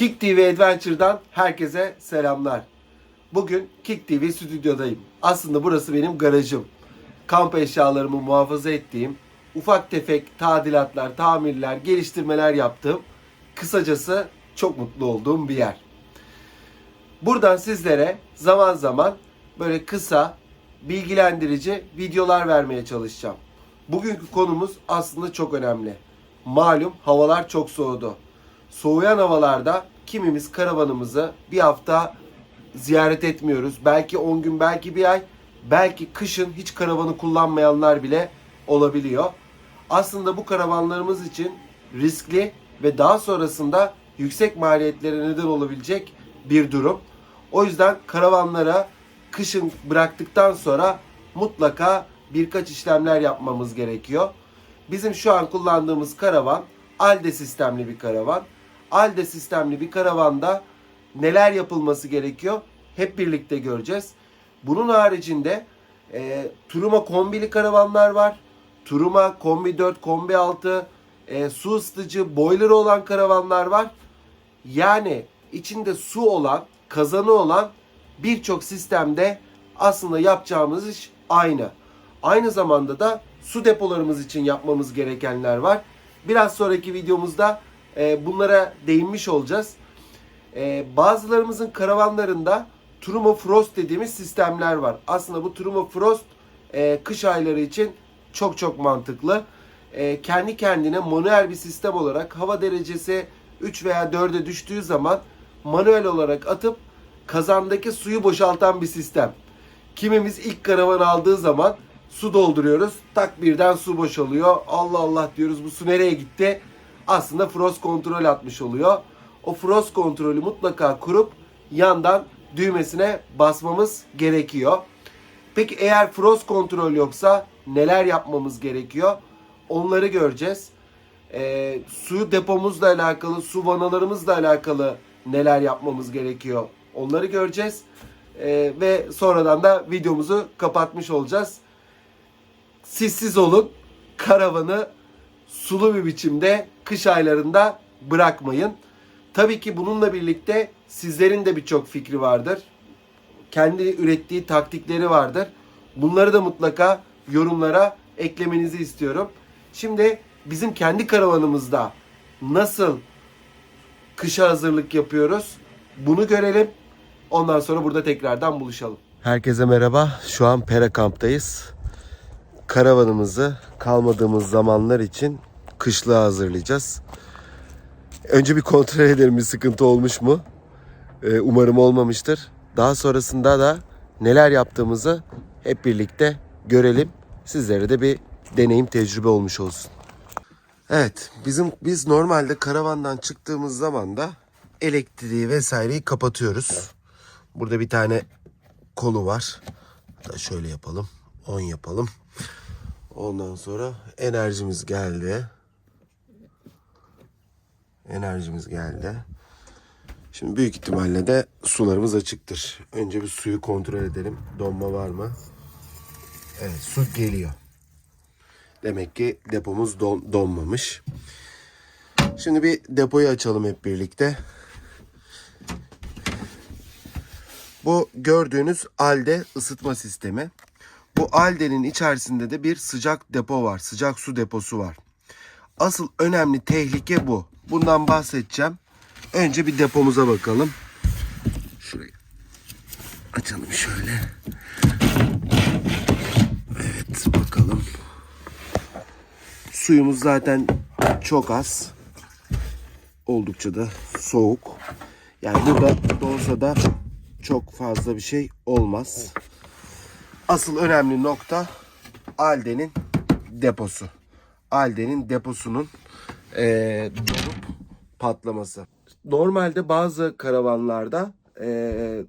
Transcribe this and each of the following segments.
Kick TV Adventure'dan herkese selamlar. Bugün Kick TV stüdyodayım. Aslında burası benim garajım. Kamp eşyalarımı muhafaza ettiğim, ufak tefek tadilatlar, tamirler, geliştirmeler yaptığım, kısacası çok mutlu olduğum bir yer. Buradan sizlere zaman zaman böyle kısa, bilgilendirici videolar vermeye çalışacağım. Bugünkü konumuz aslında çok önemli. Malum havalar çok soğudu. Soğuyan havalarda kimimiz karavanımızı bir hafta ziyaret etmiyoruz. Belki 10 gün, belki bir ay, belki kışın hiç karavanı kullanmayanlar bile olabiliyor. Aslında bu karavanlarımız için riskli ve daha sonrasında yüksek maliyetlere neden olabilecek bir durum. O yüzden karavanlara kışın bıraktıktan sonra mutlaka birkaç işlemler yapmamız gerekiyor. Bizim şu an kullandığımız karavan ALDE sistemli bir karavan. ALDE sistemli bir karavanda neler yapılması gerekiyor hep birlikte göreceğiz. Bunun haricinde e, Turuma kombili karavanlar var. Turuma kombi 4, kombi 6, e, su ısıtıcı, boiler olan karavanlar var. Yani içinde su olan, kazanı olan birçok sistemde aslında yapacağımız iş aynı. Aynı zamanda da su depolarımız için yapmamız gerekenler var. Biraz sonraki videomuzda e, bunlara değinmiş olacağız. E, bazılarımızın karavanlarında Truma Frost dediğimiz sistemler var. Aslında bu Truma Frost e, kış ayları için çok çok mantıklı. Kendi kendine manuel bir sistem olarak hava derecesi 3 veya 4'e düştüğü zaman manuel olarak atıp kazandaki suyu boşaltan bir sistem. Kimimiz ilk karavan aldığı zaman su dolduruyoruz. Tak birden su boşalıyor. Allah Allah diyoruz bu su nereye gitti? Aslında frost kontrol atmış oluyor. O frost kontrolü mutlaka kurup yandan düğmesine basmamız gerekiyor. Peki eğer frost kontrol yoksa neler yapmamız gerekiyor? Onları göreceğiz. Ee, su depomuzla alakalı, su vanalarımızla alakalı neler yapmamız gerekiyor? Onları göreceğiz. Ee, ve sonradan da videomuzu kapatmış olacağız. Sissiz olun. Karavanı sulu bir biçimde kış aylarında bırakmayın. Tabii ki bununla birlikte sizlerin de birçok fikri vardır. Kendi ürettiği taktikleri vardır. Bunları da mutlaka yorumlara eklemenizi istiyorum. Şimdi bizim kendi karavanımızda nasıl kışa hazırlık yapıyoruz? Bunu görelim. Ondan sonra burada tekrardan buluşalım. Herkese merhaba. Şu an Pera kamptayız. Karavanımızı kalmadığımız zamanlar için kışlığa hazırlayacağız. Önce bir kontrol edelim bir sıkıntı olmuş mu? Ee, umarım olmamıştır. Daha sonrasında da neler yaptığımızı hep birlikte görelim. Sizlere de bir deneyim tecrübe olmuş olsun. Evet, bizim biz normalde karavandan çıktığımız zaman da elektriği vesaireyi kapatıyoruz. Burada bir tane kolu var. Hatta şöyle yapalım. 10 yapalım. Ondan sonra enerjimiz geldi. Enerjimiz geldi. Şimdi büyük ihtimalle de sularımız açıktır. Önce bir suyu kontrol edelim. Donma var mı? Evet su geliyor. Demek ki depomuz don, donmamış. Şimdi bir depoyu açalım hep birlikte. Bu gördüğünüz ALDE ısıtma sistemi. Bu ALDE'nin içerisinde de bir sıcak depo var. Sıcak su deposu var. Asıl önemli tehlike bu. Bundan bahsedeceğim. Önce bir depomuza bakalım. Şurayı açalım şöyle. Evet bakalım. Suyumuz zaten çok az. Oldukça da soğuk. Yani burada dolsa da çok fazla bir şey olmaz. Asıl önemli nokta Alde'nin deposu. Alde'nin deposunun eee dolup patlaması. Normalde bazı karavanlarda eee,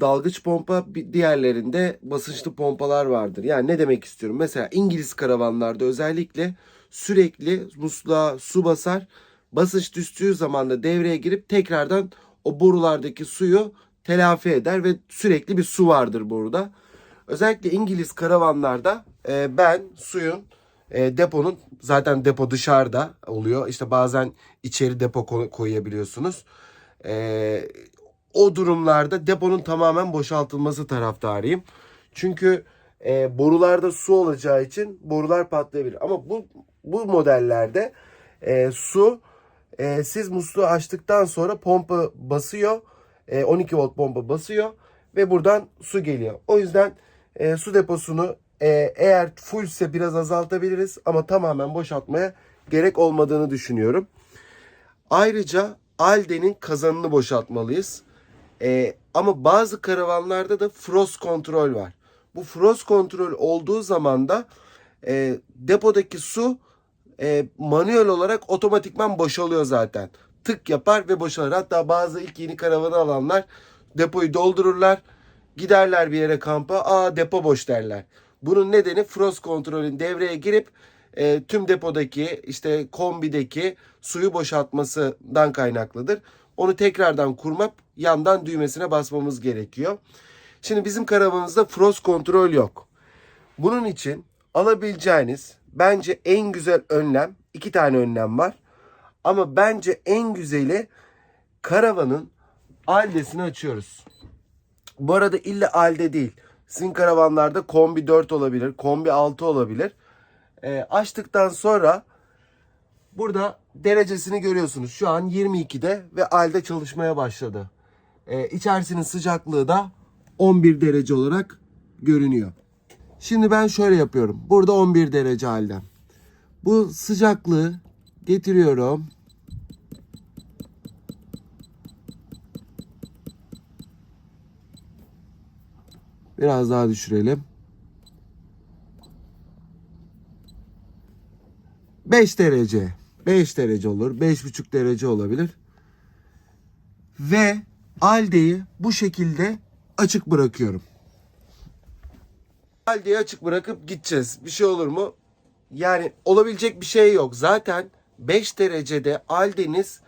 dalgıç pompa diğerlerinde basınçlı pompalar vardır. Yani ne demek istiyorum? Mesela İngiliz karavanlarda özellikle sürekli musluğa su basar. Basınç düştüğü zaman da devreye girip tekrardan o borulardaki suyu telafi eder ve sürekli bir su vardır boruda. Özellikle İngiliz karavanlarda e, ben suyun e, deponun zaten depo dışarıda oluyor. İşte bazen içeri depo ko- koyabiliyorsunuz. Ee, o durumlarda deponun tamamen boşaltılması taraftarıyım. Çünkü e, borularda su olacağı için borular patlayabilir. Ama bu bu modellerde e, su e, siz musluğu açtıktan sonra pompa basıyor. E, 12 volt pompa basıyor ve buradan su geliyor. O yüzden e, su deposunu e, eğer fullse biraz azaltabiliriz ama tamamen boşaltmaya gerek olmadığını düşünüyorum. Ayrıca Alde'nin kazanını boşaltmalıyız. E, ama bazı karavanlarda da frost kontrol var. Bu frost kontrol olduğu zaman da e, depodaki su e, manuel olarak otomatikman boşalıyor zaten. Tık yapar ve boşalır. Hatta bazı ilk yeni karavanı alanlar depoyu doldururlar. Giderler bir yere kampa. Aa depo boş derler. Bunun nedeni frost kontrolün devreye girip e, tüm depodaki işte kombideki suyu boşaltmasından kaynaklıdır. Onu tekrardan kurmak yandan düğmesine basmamız gerekiyor. Şimdi bizim karavanımızda frost kontrol yok. Bunun için alabileceğiniz bence en güzel önlem iki tane önlem var. Ama bence en güzeli karavanın aldesini açıyoruz. Bu arada illa alde değil. Sizin karavanlarda kombi 4 olabilir, kombi 6 olabilir. E, açtıktan sonra burada derecesini görüyorsunuz. Şu an 22'de ve alde çalışmaya başladı. E, içerisinin sıcaklığı da 11 derece olarak görünüyor. Şimdi ben şöyle yapıyorum. Burada 11 derece halde. Bu sıcaklığı getiriyorum. Biraz daha düşürelim. 5 derece. 5 derece olur. 5,5 derece olabilir. Ve aldeyi bu şekilde açık bırakıyorum. Aldeyi açık bırakıp gideceğiz. Bir şey olur mu? Yani olabilecek bir şey yok. Zaten 5 derecede aldeniz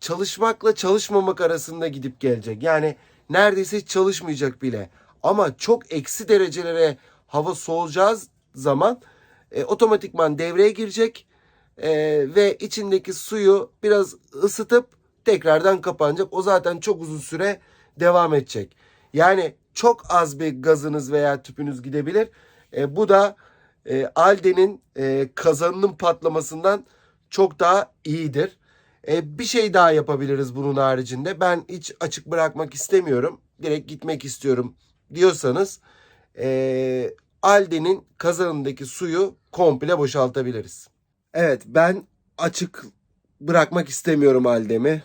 çalışmakla çalışmamak arasında gidip gelecek. Yani neredeyse çalışmayacak bile. Ama çok eksi derecelere hava soğuyacağı zaman e, otomatikman devreye girecek e, ve içindeki suyu biraz ısıtıp tekrardan kapanacak. O zaten çok uzun süre devam edecek. Yani çok az bir gazınız veya tüpünüz gidebilir. E, bu da e, Alde'nin e, kazanının patlamasından çok daha iyidir. E, bir şey daha yapabiliriz bunun haricinde. Ben hiç açık bırakmak istemiyorum. Direkt gitmek istiyorum diyorsanız e, Alde'nin kazanındaki suyu komple boşaltabiliriz. Evet ben açık bırakmak istemiyorum Aldem'i.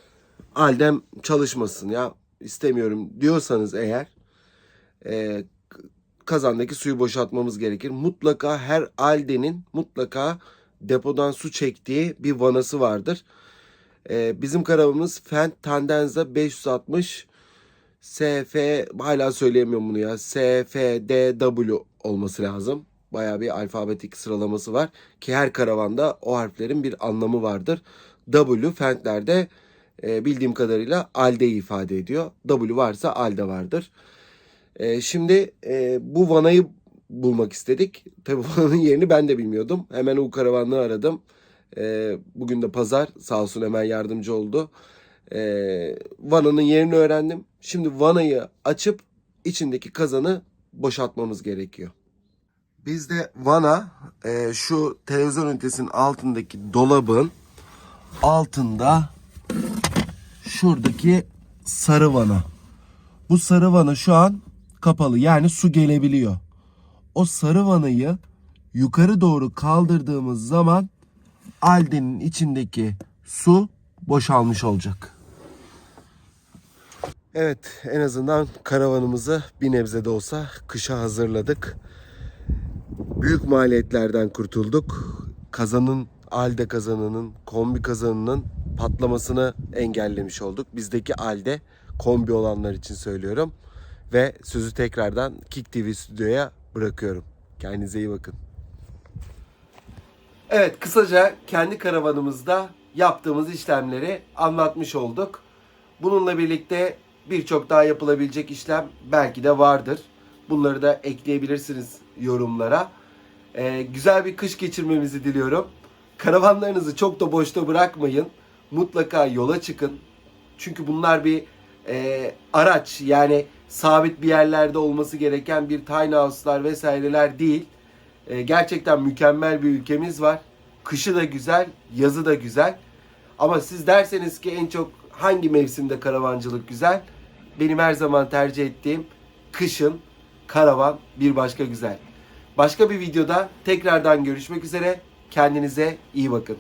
Aldem çalışmasın ya istemiyorum diyorsanız eğer e, kazandaki suyu boşaltmamız gerekir. Mutlaka her Alde'nin mutlaka depodan su çektiği bir vanası vardır. E, bizim karavanımız Fendt Tandenza 560 SF hala söyleyemiyorum bunu ya. SFDW olması lazım. Bayağı bir alfabetik sıralaması var ki her karavanda o harflerin bir anlamı vardır. W Fendt'lerde e, bildiğim kadarıyla Alde'yi ifade ediyor. W varsa Alde vardır. E, şimdi e, bu vanayı bulmak istedik. Tabii vananın yerini ben de bilmiyordum. Hemen o karavanlığı aradım. E, bugün de pazar sağ olsun hemen yardımcı oldu. E, vananın yerini öğrendim. Şimdi vanayı açıp içindeki kazanı boşaltmamız gerekiyor. Bizde vana e, şu televizyon ünitesinin altındaki dolabın altında şuradaki sarı vana. Bu sarı vana şu an kapalı yani su gelebiliyor. O sarı vanayı yukarı doğru kaldırdığımız zaman Alde'nin içindeki su boşalmış olacak. Evet en azından karavanımızı bir nebze de olsa kışa hazırladık. Büyük maliyetlerden kurtulduk. Kazanın, alde kazanının, kombi kazanının patlamasını engellemiş olduk. Bizdeki alde kombi olanlar için söylüyorum. Ve sözü tekrardan Kick TV stüdyoya bırakıyorum. Kendinize iyi bakın. Evet kısaca kendi karavanımızda yaptığımız işlemleri anlatmış olduk. Bununla birlikte birçok daha yapılabilecek işlem belki de vardır. Bunları da ekleyebilirsiniz yorumlara. Ee, güzel bir kış geçirmemizi diliyorum. Karavanlarınızı çok da boşta bırakmayın. Mutlaka yola çıkın. Çünkü bunlar bir e, araç yani sabit bir yerlerde olması gereken bir tiny house'lar vesaireler değil. E, gerçekten mükemmel bir ülkemiz var. Kışı da güzel, yazı da güzel. Ama siz derseniz ki en çok hangi mevsimde karavancılık güzel? Benim her zaman tercih ettiğim kışın karavan bir başka güzel. Başka bir videoda tekrardan görüşmek üzere. Kendinize iyi bakın.